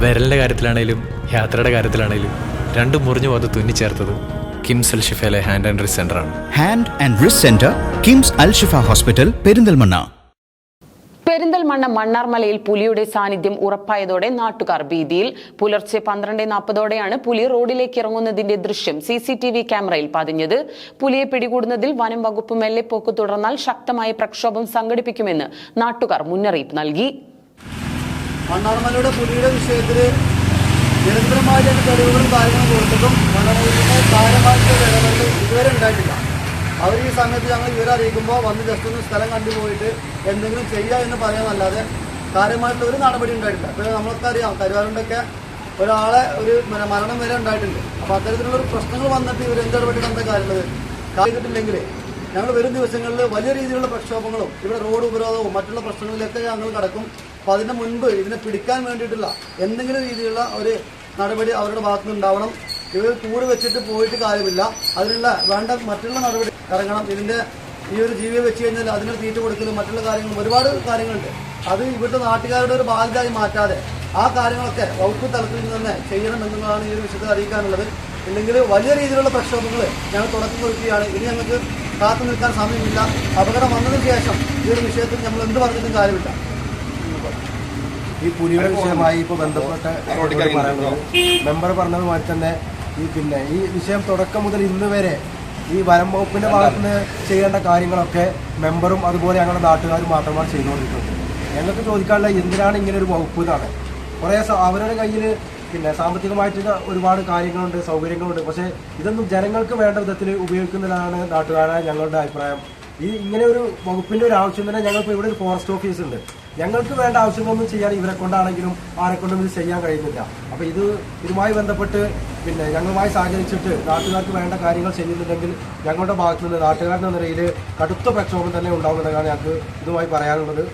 വിരലിന്റെ കാര്യത്തിലാണേലും യാത്രയുടെ കാര്യത്തിലാണേലും രണ്ടും മുറിഞ്ഞു പോകാതെ തുന്നിച്ചേർത്തത് കിംസ് അൽ ഷിഫയിലെ ഹാൻഡ് ആൻഡ് റിസ് ആണ്. Hand and wrist centre KIMS Alshifa hospital Perinthalmanna. Perinthalmanna മണ്ണാർമലയിൽ പുലിയുടെ സാന്നിധ്യം ഉറപ്പായതോടെ നാട്ടുകാർ ഭീതിയിൽ. പുലർച്ചെ പന്ത്രണ്ട് നാൽപ്പതോടെയാണ് പുലി റോഡിലേക്ക് ഇറങ്ങുന്നതിന്റെ ദൃശ്യം സി സി ടി വി ക്യാമറയിൽ പതിഞ്ഞത്. പുലിയെ പിടികൂടുന്നതിൽ വനം വകുപ്പ് മെല്ലെപ്പോക്ക് തുടർന്നാൽ ശക്തമായ പ്രക്ഷോഭം സംഘടിപ്പിക്കുമെന്ന് നാട്ടുകാർ മുന്നറിയിപ്പ് നൽകി. മണ്ണാർമലയുടെ പുലിയുടെ വിഷയത്തിൽ നിരന്തരമായിട്ട് തെളിവുകളും കാര്യങ്ങളും കൊടുത്തിട്ടും മണ്ണാർമലയുടെ കാര്യമായിട്ടുള്ള ഇടപെടൽ ഇതുവരെ ഉണ്ടായിട്ടില്ല. അവർ ഈ സമയത്ത് ഞങ്ങൾ വിവരം അറിയിക്കുമ്പോൾ വന്ന് ജസ്റ്റ് ഒന്ന് സ്ഥലം കണ്ടുപോയിട്ട് എന്തെങ്കിലും ചെയ്യുക എന്ന് പറയാനല്ലാതെ കാര്യമായിട്ടുള്ള ഒരു നടപടി ഉണ്ടായിട്ടില്ല. അപ്പോൾ നമ്മളൊക്കെ അറിയാം കരുവാരുണ്ടൊക്കെ ഒരാളെ ഒരു മര- മരണം വരെ ഉണ്ടായിട്ടുണ്ട്. അപ്പോൾ അത്തരത്തിലുള്ള ഒരു പ്രശ്നങ്ങൾ വന്നിട്ട് ഇവർ എന്ത് ഇടപെട്ടിട്ട് എന്താ കാര്യമുള്ളത്? കാര്യത്തിട്ടില്ലെങ്കിൽ ഞങ്ങൾ വരും ദിവസങ്ങളിൽ വലിയ രീതിയിലുള്ള പ്രക്ഷോഭങ്ങളും ഇവിടെ റോഡ് ഉപരോധവും മറ്റുള്ള പ്രശ്നങ്ങളിലൊക്കെ ഞങ്ങൾ കടക്കും. അപ്പോൾ അതിന് മുൻപ് ഇതിനെ പിടിക്കാൻ വേണ്ടിയിട്ടുള്ള എന്തെങ്കിലും രീതിയിലുള്ള ഒരു നടപടി അവരുടെ ഭാഗത്തുനിന്ന് ഉണ്ടാവണം ഇവർ കൂട് വെച്ചിട്ട് പോയിട്ട് കാര്യമില്ല. അതിനുള്ള വേണ്ട മറ്റുള്ള നടപടി ഇറങ്ങണം. ഇതിന്റെ ഈ ഒരു ജീവിയെ വെച്ച് കഴിഞ്ഞാൽ അതിന് തീറ്റ കൊടുക്കലും മറ്റുള്ള കാര്യങ്ങളും ഒരുപാട് കാര്യങ്ങളുണ്ട്. അത് ഇവിടുത്തെ നാട്ടുകാരുടെ ഒരു ഭാഗമായി മാറ്റാതെ ആ കാര്യങ്ങളൊക്കെ വകുപ്പ് തലത്തിൽ നിന്ന് തന്നെ ചെയ്യണം എന്നുള്ളതാണ് ഈ ഒരു വിഷയത്തിൽ അറിയിക്കാനുള്ളത്. ഇല്ലെങ്കിൽ വലിയ രീതിയിലുള്ള പ്രക്ഷോഭങ്ങൾ ഞങ്ങൾ തുടക്കം കുറിക്കുകയാണ്. ഇനി ഞങ്ങൾക്ക് കാത്തു നിൽക്കാൻ സമയമില്ല. അപകടം വന്നതിന് ശേഷം ഈ ഒരു വിഷയത്തിൽ നമ്മൾ എന്ത് പറഞ്ഞിട്ടും കാര്യമില്ല. ഈ പുലിയുടെ വിഷയമായി ഇപ്പോൾ ബന്ധപ്പെട്ട് മെമ്പർ പറയുന്നത് മെമ്പർ പറഞ്ഞതുമായി തന്നെ ഈ പിന്നെ ഈ വിഷയം തുടക്കം മുതൽ ഇന്ന് വരെ ഈ വനം വകുപ്പിന്റെ ഭാഗത്ത് നിന്ന് ചെയ്യേണ്ട കാര്യങ്ങളൊക്കെ മെമ്പറും അതുപോലെ ഞങ്ങളുടെ നാട്ടുകാരും മാത്രമാണ് ചെയ്തുകൊണ്ടിരിക്കുന്നത്. ഞങ്ങൾക്ക് ചോദിക്കാനുള്ള എന്തിനാണ് ഇങ്ങനെ ഒരു വകുപ്പ് എന്നാണ്. കുറേ അവരുടെ കയ്യിൽ പിന്നെ സാമ്പത്തികമായിട്ട് ഒരുപാട് കാര്യങ്ങളുണ്ട് സൗകര്യങ്ങളുണ്ട്. പക്ഷേ ഇതൊന്നും ജനങ്ങൾക്ക് വേണ്ട വിധത്തിൽ ഉപയോഗിക്കുന്നതാണ് നാട്ടുകാരായ ഞങ്ങളുടെ അഭിപ്രായം. ഈ ഇങ്ങനെ ഒരു വകുപ്പിന്റെ ഒരു ആവശ്യം തന്നെ ഞങ്ങൾക്ക് ഇവിടെ ഒരു ഫോറസ്റ്റ് ഓഫീസ് ഉണ്ട്. ഞങ്ങൾക്ക് വേണ്ട ആവശ്യങ്ങളൊന്നും ചെയ്യാൻ ഇവരെ കൊണ്ടാണെങ്കിലും ആരെ കൊണ്ടും ഇത് ചെയ്യാൻ കഴിയുന്നില്ല. അപ്പൊ ഇത് ഇതുമായി ബന്ധപ്പെട്ട് പിന്നെ ഞങ്ങളുമായി സഹകരിച്ചിട്ട് നാട്ടുകാർക്ക് വേണ്ട കാര്യങ്ങൾ ചെയ്യുന്നുണ്ടെങ്കിൽ ഞങ്ങളുടെ ഭാഗത്തു നിന്ന് നിലയിൽ കടുത്ത പ്രക്ഷോഭം തന്നെ ഉണ്ടാവുന്നതാണ് ഞങ്ങൾക്ക് ഇതുമായി പറയാനുള്ളത്.